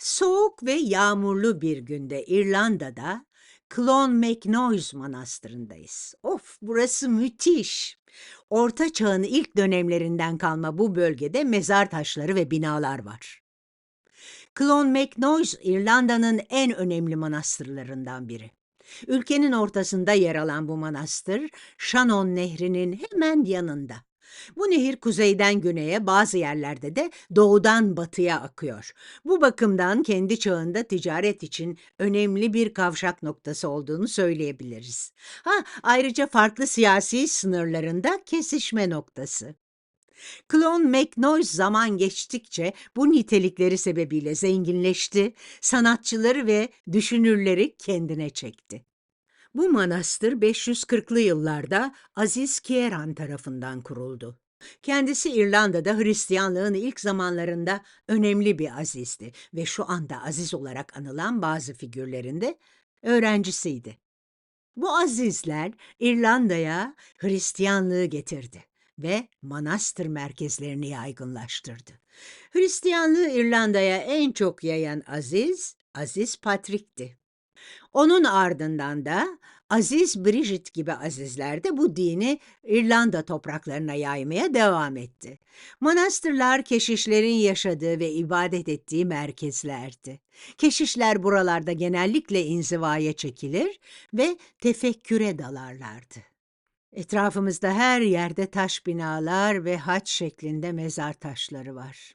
Soğuk ve yağmurlu bir günde İrlanda'da Clonmacnoise Manastırı'ndayız. Of, burası müthiş. Orta Çağ'ın ilk dönemlerinden kalma bu bölgede mezar taşları ve binalar var. Clonmacnoise, İrlanda'nın en önemli manastırlarından biri. Ülkenin ortasında yer alan bu manastır, Shannon Nehri'nin hemen yanında. Bu nehir kuzeyden güneye, bazı yerlerde de doğudan batıya akıyor. Bu bakımdan kendi çağında ticaret için önemli bir kavşak noktası olduğunu söyleyebiliriz. Ha, ayrıca farklı siyasi sınırlarında kesişme noktası. Clonmacnoise zaman geçtikçe bu nitelikleri sebebiyle zenginleşti, sanatçıları ve düşünürleri kendine çekti. Bu manastır 540'lı yıllarda Aziz Kieran tarafından kuruldu. Kendisi İrlanda'da Hristiyanlığın ilk zamanlarında önemli bir azizdi ve şu anda aziz olarak anılan bazı figürlerinde öğrencisiydi. Bu azizler İrlanda'ya Hristiyanlığı getirdi ve manastır merkezlerini yaygınlaştırdı. Hristiyanlığı İrlanda'ya en çok yayan aziz, Aziz Patrick'ti. Onun ardından da Aziz Bridget gibi azizler de bu dini İrlanda topraklarına yaymaya devam etti. Manastırlar keşişlerin yaşadığı ve ibadet ettiği merkezlerdi. Keşişler buralarda genellikle inzivaya çekilir ve tefekküre dalarlardı. Etrafımızda her yerde taş binalar ve haç şeklinde mezar taşları var.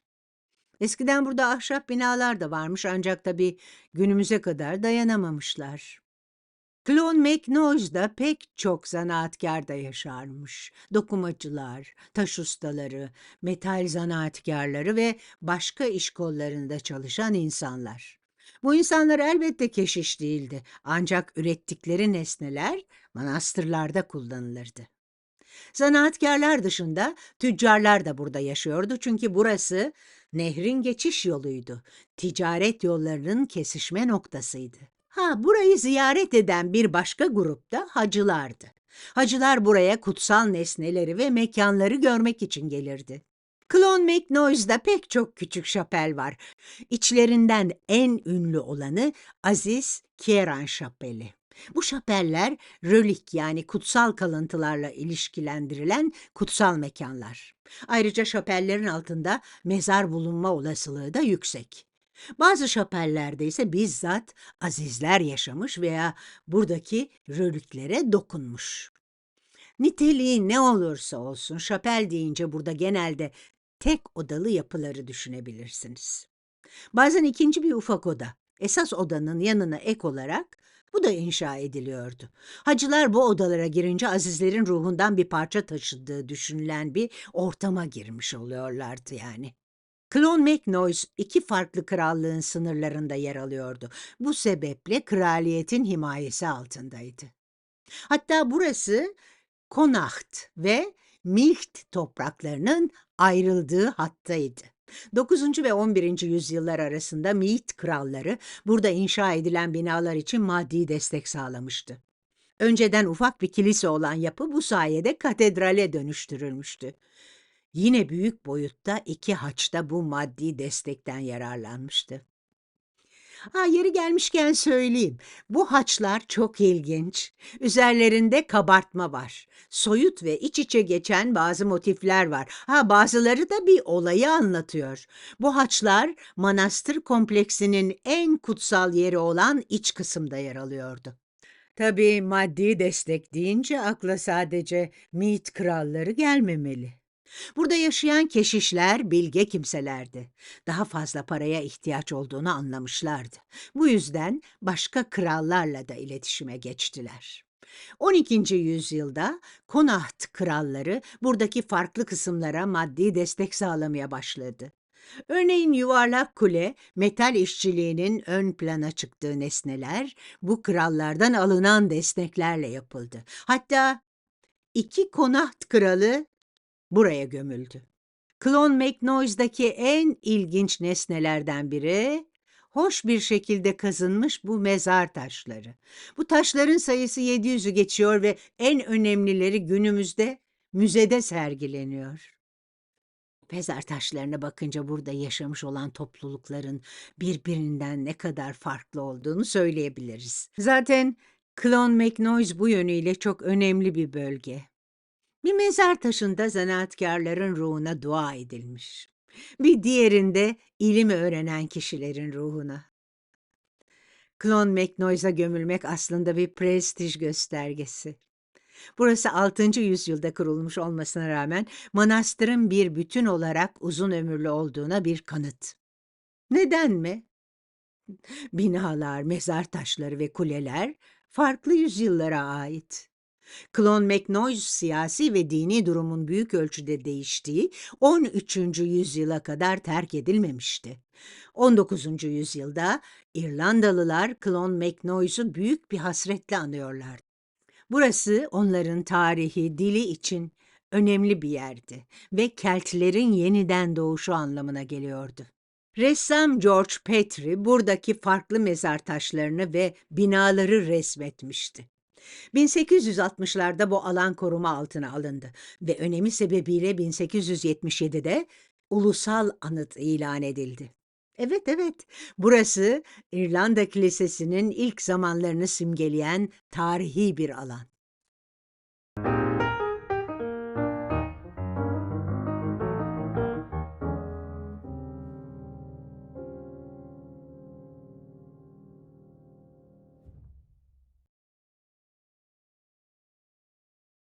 Eskiden burada ahşap binalar da varmış ancak tabii günümüze kadar dayanamamışlar. Clonmacnoise'da pek çok zanaatkar da yaşarmış. Dokumacılar, taş ustaları, metal zanaatkarları ve başka iş kollarında çalışan insanlar. Bu insanlar elbette keşiş değildi ancak ürettikleri nesneler manastırlarda kullanılırdı. Zanaatkarlar dışında tüccarlar da burada yaşıyordu çünkü burası nehrin geçiş yoluydu. Ticaret yollarının kesişme noktasıydı. Ha, burayı ziyaret eden bir başka grup da hacılardı. Hacılar buraya kutsal nesneleri ve mekanları görmek için gelirdi. Clonmacnoise'da pek çok küçük şapel var. İçlerinden en ünlü olanı Aziz Kieran Şapeli. Bu şapeller rölik yani kutsal kalıntılarla ilişkilendirilen kutsal mekanlar. Ayrıca şapellerin altında mezar bulunma olasılığı da yüksek. Bazı şapellerde ise bizzat azizler yaşamış veya buradaki röliklere dokunmuş. Niteliği ne olursa olsun şapel deyince burada genelde tek odalı yapıları düşünebilirsiniz. Bazen ikinci bir ufak oda, esas odanın yanına ek olarak bu da inşa ediliyordu. Hacılar bu odalara girince azizlerin ruhundan bir parça taşıdığı düşünülen bir ortama girmiş oluyorlardı yani. Clonmacnoise iki farklı krallığın sınırlarında yer alıyordu. Bu sebeple kraliyetin himayesi altındaydı. Hatta burası Connacht ve Milcht topraklarının ayrıldığı hattaydı. 9. ve 11. yüzyıllar arasında Miit kralları burada inşa edilen binalar için maddi destek sağlamıştı. Önceden ufak bir kilise olan yapı bu sayede katedrale dönüştürülmüştü. Yine büyük boyutta iki haçta bu maddi destekten yararlanmıştı. Ha, yeri gelmişken söyleyeyim. Bu haçlar çok ilginç. Üzerlerinde kabartma var. Soyut ve iç içe geçen bazı motifler var. Ha, bazıları da bir olayı anlatıyor. Bu haçlar manastır kompleksinin en kutsal yeri olan iç kısımda yer alıyordu. Tabii maddi destek deyince akla sadece Mead kralları gelmemeli. Burada yaşayan keşişler bilge kimselerdi. Daha fazla paraya ihtiyaç olduğunu anlamışlardı. Bu yüzden başka krallarla da iletişime geçtiler. 12. yüzyılda Konaht kralları buradaki farklı kısımlara maddi destek sağlamaya başladı. Örneğin yuvarlak kule, metal işçiliğinin ön plana çıktığı nesneler bu krallardan alınan desteklerle yapıldı. Hatta iki Konaht kralı buraya gömüldü. Clonmacnoise'daki en ilginç nesnelerden biri hoş bir şekilde kazınmış bu mezar taşları. Bu taşların sayısı 700'ü geçiyor ve en önemlileri günümüzde müzede sergileniyor. Mezar taşlarına bakınca burada yaşamış olan toplulukların birbirinden ne kadar farklı olduğunu söyleyebiliriz. Zaten Clonmacnoise bu yönüyle çok önemli bir bölge. Bir mezar taşında zanaatkarların ruhuna dua edilmiş. Bir diğerinde ilim öğrenen kişilerin ruhuna. Clonmacnoise'a gömülmek aslında bir prestij göstergesi. Burası 6. yüzyılda kurulmuş olmasına rağmen manastırın bir bütün olarak uzun ömürlü olduğuna bir kanıt. Neden mi? Binalar, mezar taşları ve kuleler farklı yüzyıllara ait. Clonmacnoise siyasi ve dini durumun büyük ölçüde değiştiği 13. yüzyıla kadar terk edilmemişti. 19. yüzyılda İrlandalılar Clonmacnoise'u büyük bir hasretle anıyorlardı. Burası onların tarihi, dili için önemli bir yerdi ve Keltlerin yeniden doğuşu anlamına geliyordu. Ressam George Petrie buradaki farklı mezar taşlarını ve binaları resmetmişti. 1860'larda bu alan koruma altına alındı ve önemi sebebiyle 1877'de ulusal anıt ilan edildi. Evet evet, burası İrlanda Kilisesi'nin ilk zamanlarını simgeleyen tarihi bir alan.